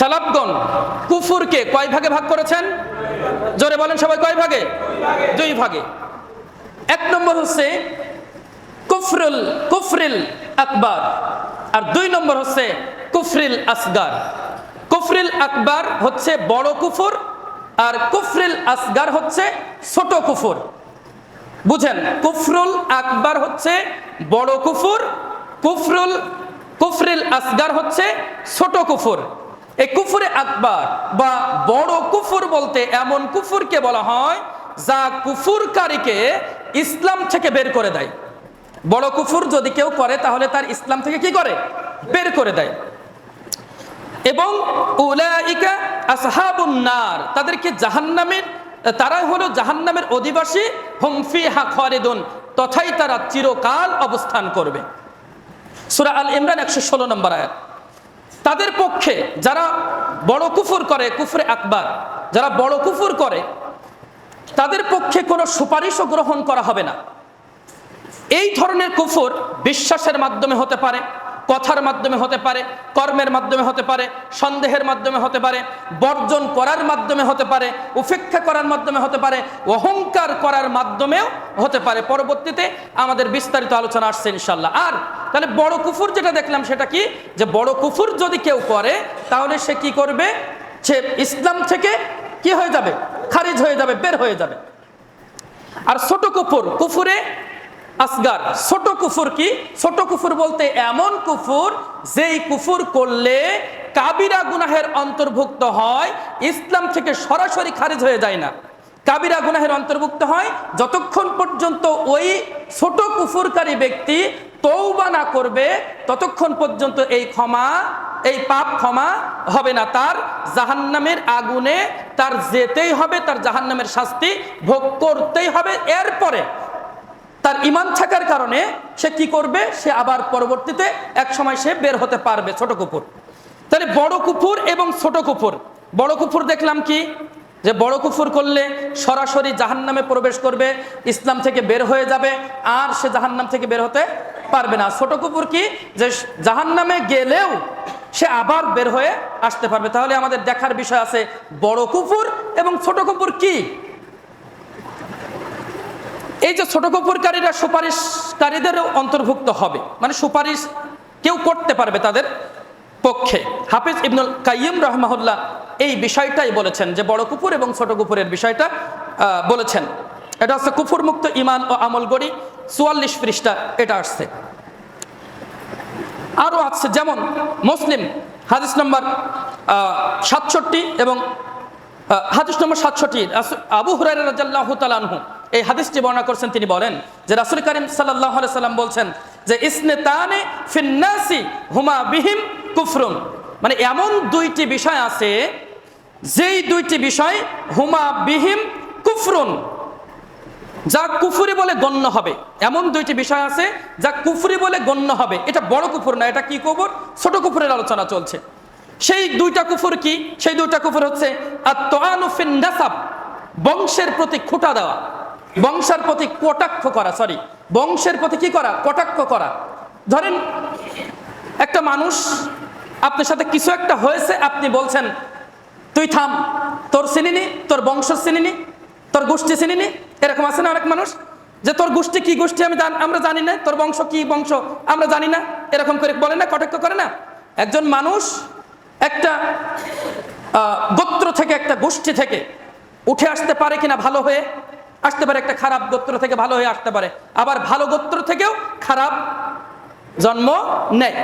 সালাবগণ, কুফুরকে কয় ভাগে ভাগ করেছেন? জোরে বলেন সবাই কয় ভাগে? দুই ভাগে। এক নম্বর হচ্ছে কুফরুল, কুফরিল আকবার। আর দুই নম্বর হচ্ছে কুফরিল আসগার। কুফরিল আকবার হচ্ছে বড় কুফুর, আর কুফরিল আসগার হচ্ছে ছোট কুফুর। বুঝেন, কুফরুল আকবার হচ্ছে বড় কুফুর, কুফরুল, কুফরিল আসগার হচ্ছে ছোট কুফর। এই কুফরে আকবার বা বড় কুফুর বলতে এমন কুফুরকে বলা হয় যা কুফুরকারীকে ইসলাম থেকে বের করে দেয়। বড় কুফুর যদি কেউ করে, তাহলে তার ইসলাম থেকে কি করে? বের করে দেয়। এবং উলাইকা আসহাবুন নার, তাদেরকে জাহান্নামের তারাই হলো জাহান্নামের অধিবাসী, হুম ফিহা খালিদুন, তথাই তারা চিরকাল অবস্থান করবে। সূরা আল ইমরান একশো ষোলো নম্বর আয়াত। তাদের পক্ষে যারা বড় কুফুর করে, কুফরে আকবার, যারা বড় কুফুর করে, তাদের পক্ষে কোনো সুপারিশও গ্রহণ করা হবে না। এই ধরনের কুফর বিশ্বাসের মাধ্যমে হতে পারে, কথার মাধ্যমে হতে পারে, কর্মের মাধ্যমে হতে পারে, সন্দেহের মাধ্যমে হতে পারে, বর্জন করার মাধ্যমে হতে পারে, উপেক্ষা করার মাধ্যমে হতে পারে, অহংকার করার মাধ্যমেও হতে পারে। পরবর্তীতে আমাদের বিস্তারিত আলোচনা আসছে ইনশাল্লাহ আর তাহলে বড় কুফুর যেটা দেখলাম সেটা কি? যে বড় কুফুর যদি কেউ করে, তাহলে সে কি করবে? সে ইসলাম থেকে কি হয়ে যাবে? খারিজ হয়ে যাবে, বের হয়ে যাবে। আর ছোট কুফুর, কুফুরে আসগার। ছোট কুফুর কি? ছোট কুফুর বলতে এমন কুফুর, যেই কুফুর করলে কাবিরা গুনাহের অন্তর্ভুক্ত হয়, ইসলাম থেকে সরাসরি খারিজ হয়ে যায় না। কাবিরা গুনাহের অন্তর্ভুক্ত হয় যতক্ষণ পর্যন্ত ওই ছোট কুফুরকারী ব্যক্তি তৌবা না করবে, ততক্ষণ পর্যন্ত এই ক্ষমা, এই পাপ ক্ষমা হবে না। তার জাহান্নামের আগুনে তার যেতেই হবে, তার জাহান্নামের শাস্তি ভোগ করতেই হবে। এরপরে তার ইমান থাকার কারণে সে কি করবে? সে আবার পরবর্তীতে এক সময় সে বের হতে পারবে ছোট কুকুর। তাহলে বড় কুকুর এবং ছোট কুকুর। বড় কুকুর দেখলাম কি? যে বড় কুফুর করলে সরাসরি জাহান্নামে প্রবেশ করবে, ইসলাম থেকে বের হয়ে যাবে, আর সে জাহান্নাম থেকে বের হতে পারবে না। ছোট কুকুর কি? যে জাহান্নামে গেলেও সে আবার বের হয়ে আসতে পারবে। তাহলে আমাদের দেখার বিষয় আছে, বড় কুকুর এবং ছোট কুকুর কি? এই যে ছোট কপুরকারীরা সুপারিশকারীদেরও অন্তর্ভুক্ত হবে মানে সুপারিশ কেউ করতে পারবে তাদের পক্ষে। হাফিজ ইবনুল কাইম রহমাহুল্লাহ এই বিষয়টাই বলেছেন, যে বড় কুকুর এবং ছোট কুকুরের বিষয়টা বলেছেন। এটা হচ্ছে কুফুর মুক্ত ইমান ও আমল গড়ি। চুয়াল্লিশ পৃষ্ঠা এটা আসছে। আরও আছে যেমন মুসলিম, হাদিস নম্বর সাতষট্টি এবং হাদিস নম্বর সাতষট্টি আবু হুরাই রাজাল্লাহ তালানহু এই হাদিসটি বর্ণনা করছেন, তিনি বলেন যে রাসুল করিম সাল্লাহ সাল্লাম বলছেন যে ইসনে তানে ফিন্নাসি হুমা বিহিম কুফরুন। মানে এমন দুইটি বিষয় আছে, যেই দুইটি বিষয়, হুমা বিহিম কুফরুন। যা কুফুরি বলে গণ্য হবে। এমন দুইটি বিষয় আছে, যা কুফুরি বলে গণ্য হবে। এটা বড় কুফুর না, এটা কি কুফুর? ছোট কুফুরের আলোচনা চলছে। সেই দুইটা কুফুর কি? সেই দুইটা কুফুর হচ্ছে বংশের প্রতি খোটা দেওয়া। বংশের প্রতি কটাক্ষ করা সরি বংশের প্রতি কি করা? কটাক্ষ করা। ধরেন, একটা মানুষ, আপনার সাথে কিছু একটা হয়েছে, আপনি বলছেন, তুই থাম, তোর চিনিনি, তোর বংশ চিনিনি তোর গোষ্ঠী চিনিনি এরকম আছে না অনেক মানুষ? যে তোর গোষ্ঠী কি গোষ্ঠী আমি আমরা জানি না। তোর বংশ কি বংশ আমরা জানি না। এরকম করে বলে না, কটাক্ষ করে না? একজন মানুষ একটা গোত্র থেকে একটা গোষ্ঠী থেকে উঠে আসতে পারে কিনা ভালো হয়ে, আসতে পারে একটা খারাপ গোত্র থেকে ভালো হয়ে আসতে পারে। আবার ভালো গোত্র থেকেও খারাপ জন্ম নেয়।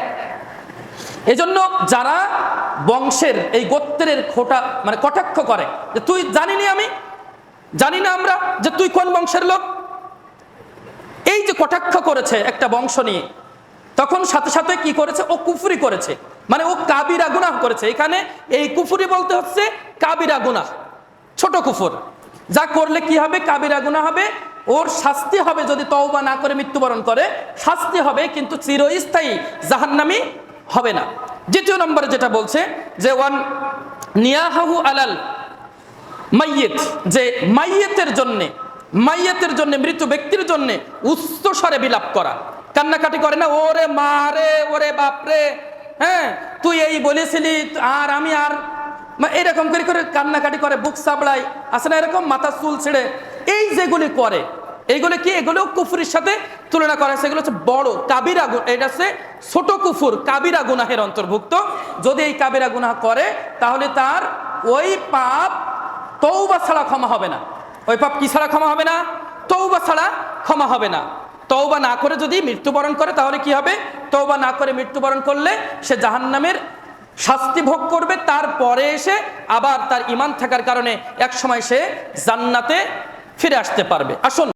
এজন্য যারা বংশের এই গোত্রের খোটা মানে কটাক্ষ করে, যে তুই জানিনি আমি? জানি না আমরা যে তুই কোন বংশের লোক? এই যে কটাক্ষ করেছে একটা বংশ নিয়ে, তখন সাথে সাথে কি করেছে? ও কুফুরি করেছে। মানে ও কাবিরা গুনাহ করেছে। এখানে এই কুফুরি বলতে হচ্ছে কাবিরা গুনাহ, ছোট কুফুর। যা করলে কি হবে? কাবিরা গুনাহ হবে। ওর শাস্তি হবে যদি তওবা না করে মৃত্যুবরণ করে। শাস্তি হবে, কিন্তু চিরস্থায়ী জাহান্নামি হবে না। দ্বিতীয় নম্বরে যেটা বলছে যে ওয়ান নিয়াহাহু আলাল মাইয়েত, যে মাইয়েতের জন্য মাইয়েতের জন্য, মৃত ব্যক্তির জন্য উচ্চ স্বরে বিলাপ করা। কান্নাকাটি করে না, ওরে মা রে, ওরে বাপরে হ্যাঁ তুই এই বলেছিলি, আর আমি আর এরকম করে করে কান্নাকাটি করে, বুক সাবড়াই আসে না এরকম? মাথা চুল ছেড়ে। এই যেগুলি করে এইগুলো কি? এগুলো কুফুরের সাথে তুলনা করা হয়েছে। এগুলো হচ্ছে বড় কাবিরা এটা হচ্ছে ছোট কুফুর, কাবিরা গুনাহের অন্তর্ভুক্ত। যদি এই কাবিরা গুনাহ করে, তাহলে তার ওই পাপ তৌবা ছাড়া ক্ষমা হবে না। ওই পাপ কি ছাড়া ক্ষমা হবে না? তৌবা ছাড়া ক্ষমা হবে না। তৌবা না করে যদি মৃত্যুবরণ করে, তাহলে কি হবে? তৌবা না করে মৃত্যুবরণ করলে সে জাহান্নামের শাস্তি ভোগ করবে। তারপরে এসে আবার তার ইমান থাকার কারণে এক সময় সে জান্নাতে ফিরে আসতে পারবে। আসুন।